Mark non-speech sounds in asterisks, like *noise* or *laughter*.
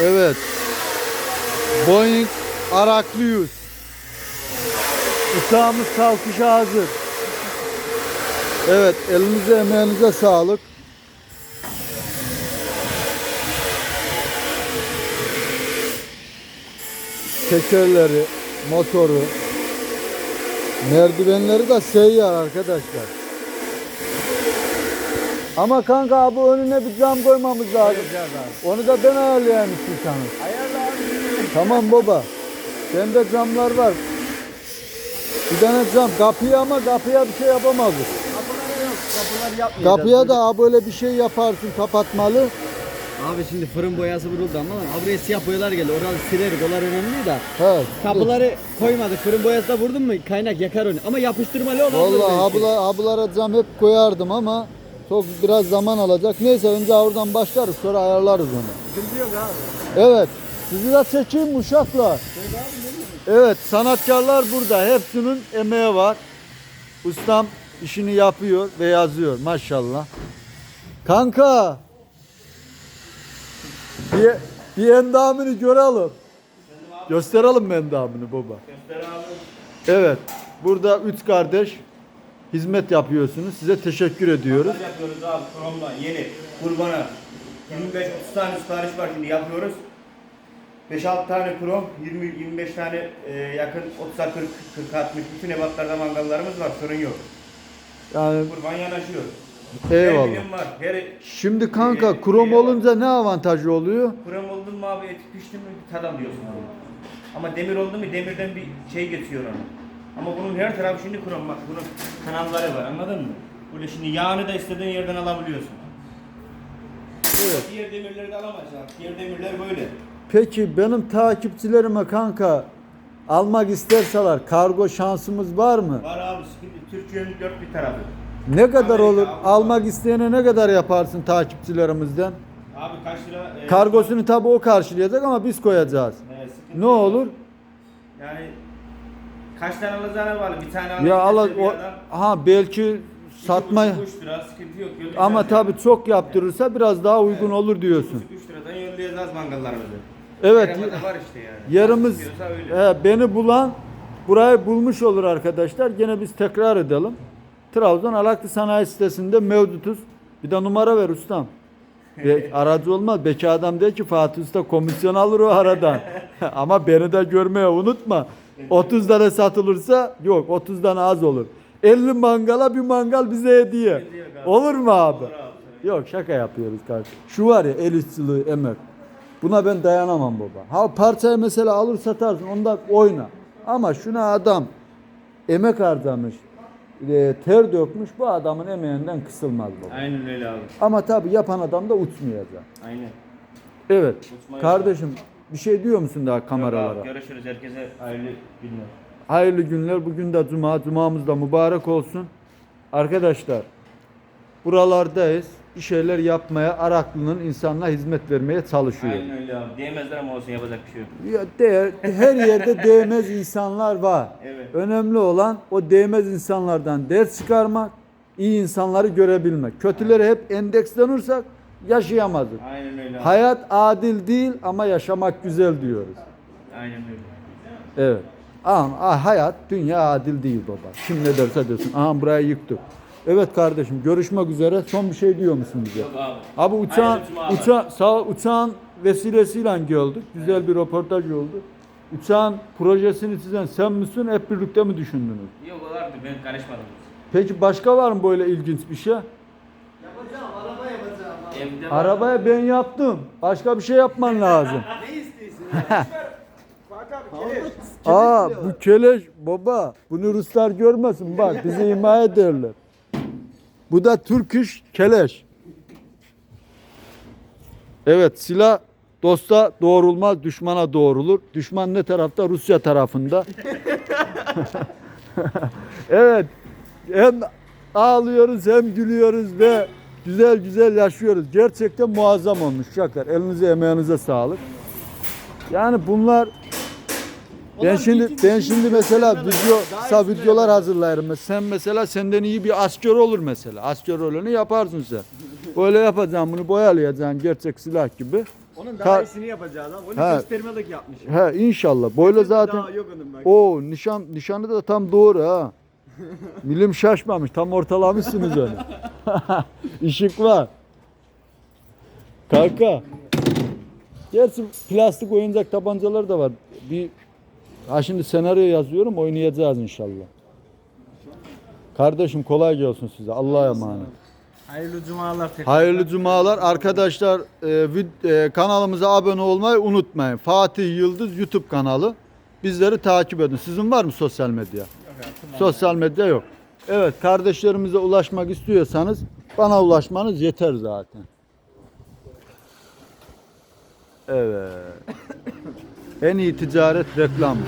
Evet. Boeing Araklius. Uçağımız kalkışa hazır. Evet, elinize emeğinize sağlık. Tekerleri, motoru, merdivenleri de seyyar arkadaşlar. Ama kanka bu önüne bir cam koymamız lazım. Onu da ben ayarlayayım istiyorsanız. Ayarla abi. Tamam baba. Bende camlar var. Bir tane cam. Kapıya ama kapıya bir şey yapamazız. Kapılar yok. Kapılar yapmayacağız. Kapıya da ha böyle bir şey yaparsın kapatmalı. Abi şimdi fırın boyası vuruldu ama buraya siyah boyalar geldi. Oraları sileriz. Onlar önemli de. He. Kapıları koymadık. Fırın boyası da vurdun mu kaynak yakar onu. Ama yapıştırmalı olan Vallahi abla, ablara cam hep koyardım ama çok biraz zaman alacak. Neyse önce oradan başlarız sonra ayarlarız onu. Sıkıntı yok abi. Evet. Sizi de çekeyim uşaklar. Evet sanatkarlar burada. Hepsinin emeği var. Ustam işini yapıyor ve yazıyor maşallah. Kanka. Bir, bir endamını görelim. Gösterelim mi endamını baba? Evet. Burada üç kardeş hizmet yapıyorsunuz. Size teşekkür ediyoruz. Pazar yapıyoruz abi kromla yeni kurbana 25-30 tane sipariş var şimdi yapıyoruz. 5-6 tane krom, 20-25 tane e, yakın 30'a 40 40 60 bütün ebatlarda mangallarımız var sorun yok. Yani Kurban yanaşıyor. Her eyvallah. bilim var. Her Şimdi kanka krom olunca ne avantajı oluyor? krom oldun mu abi et pişti mi bir tad alıyorsun abi. Ama demir oldu mu demirden bir şey geçiyor onu. Ama bunun her tarafı şimdi krom bak bunun kanalları var anladın mı? Böyle şimdi yağını da istediğin yerden alabiliyorsun. Evet. Diğer demirleri de alamazsın. Diğer demirler böyle. Peki benim takipçilerime kanka almak isterseler kargo şansımız var mı? Var abi sıkıntı. Türkiye'nin dört bir tarafı. Ne kadar Amerika, olur? Avrupa. Almak isteyene ne kadar yaparsın takipçilerimizden? Abi kaç lira? e, Kargosunu tabii o karşılayacak ama biz koyacağız. e, Ne olur? Yani kaç tane alacağına bağlı. Bir tane alacak. Ya al mesela bir o ha belki lira sıkıntı yok. Yollayacağız ama yani. tabii çok yaptırırsa biraz daha uygun olur diyorsun. İki buçuk, üç liradan yollayacağız mangallarımızı. Evet. Var işte yani. Yarımız Nasıl istiyorsa öyle. he, beni bulan burayı bulmuş olur arkadaşlar. Gene biz tekrar edelim. Trabzon Alaklı Sanayi Sitesi'nde mevcutuz. Bir de numara ver ustam. Be, *laughs* aracı olmaz. Beki adam der ki Fatih Usta komisyon alır o aradan. *laughs* Ama beni de görmeye unutma. 30 tane satılırsa yok 30 tane az olur. 50 mangala bir mangal bize hediye. Olur mu abi? Olur abi. Yok şaka yapıyoruz kardeşim. Şu var ya el işçiliği, emek. Buna ben dayanamam baba. Ha parçayı mesela alır satarsın onda oyna. Ama şuna adam emek harcamış, e, ter dökmüş bu adamın emeğinden kısılmaz baba. Aynen öyle abi. Ama tabii yapan adam da uçmayacak. Aynen. Evet. Uçmayacak. Kardeşim bir şey diyor musun daha Yok kameralara? abi, Görüşürüz herkese hayırlı günler. Hayırlı günler. Bugün de cuma. Cumamız da mübarek olsun. Arkadaşlar buralardayız. Bir şeyler yapmaya, Araklı'nın insanına hizmet vermeye çalışıyor. Aynen öyle abi. Diyemezler ama olsun yapacak bir şey yok. Ya değer, her yerde değmez insanlar var. Evet. Önemli olan o değmez insanlardan ders çıkarmak, iyi insanları görebilmek. Kötüleri hep endekslenirsak yaşayamazdık. Aynen öyle. Hayat adil değil ama yaşamak güzel diyoruz. Aynen öyle. Evet. Ama hayat, dünya adil değil baba. Kim ne derse desin. Aha burayı yıktık. Evet kardeşim görüşmek üzere. Son bir şey diyor musun bize? Yok abi. Abi uçağın, Hayırlı uça, sağ, uçağın vesilesiyle geldik. Güzel bir röportaj oldu. Uçağın projesini çizen sen misin? Hep birlikte mi düşündünüz? Yok o vardı ben karışmadım. Peki başka var mı böyle ilginç bir şey? Evde var. Arabaya ben yaptım. Başka bir şey yapman lazım. *laughs* Ne istiyorsun? *laughs* Bak abi keleş. Aa bu keleş baba. Bunu Ruslar görmesin bak bizi ima ederler. Bu da Türk iş keleş. Evet silah dosta doğrulmaz düşmana doğrulur. Düşman ne tarafta? Rusya tarafında. *laughs* evet hem ağlıyoruz hem gülüyoruz ve güzel güzel yaşıyoruz. Gerçekten muazzam olmuş Şakar. Elinize emeğinize sağlık. Yani bunlar ben şimdi ben şimdi mesela video kısa videolar hazırlarım. Sen mesela senden iyi bir asker olur mesela. Asker rolünü yaparsın sen. Böyle yapacaksın bunu boyalayacaksın gerçek silah gibi. Onun daha iyisini yapacağız abi. Onu göstermelik yapmış. He inşallah. Böyle zaten Daha yok onun bak. o nişan nişanı da tam doğru ha. Milim şaşmamış. Tam ortalamışsınız onu. *laughs* Işık var. Kanka. Gerçi plastik oyuncak tabancalar da var. Bir ha şimdi senaryo yazıyorum oynayacağız inşallah. Kardeşim kolay gelsin size. Allah'a emanet. Hayırlı cumalar tekrar. Hayırlı cumalar. Arkadaşlar e, vid- e, kanalımıza abone olmayı unutmayın. Fatih Yıldız YouTube kanalı. Bizleri takip edin. Sizin var mı sosyal medya? Sosyal medya yok. Evet kardeşlerimize ulaşmak istiyorsanız bana ulaşmanız yeter zaten. Evet. en iyi ticaret reklam.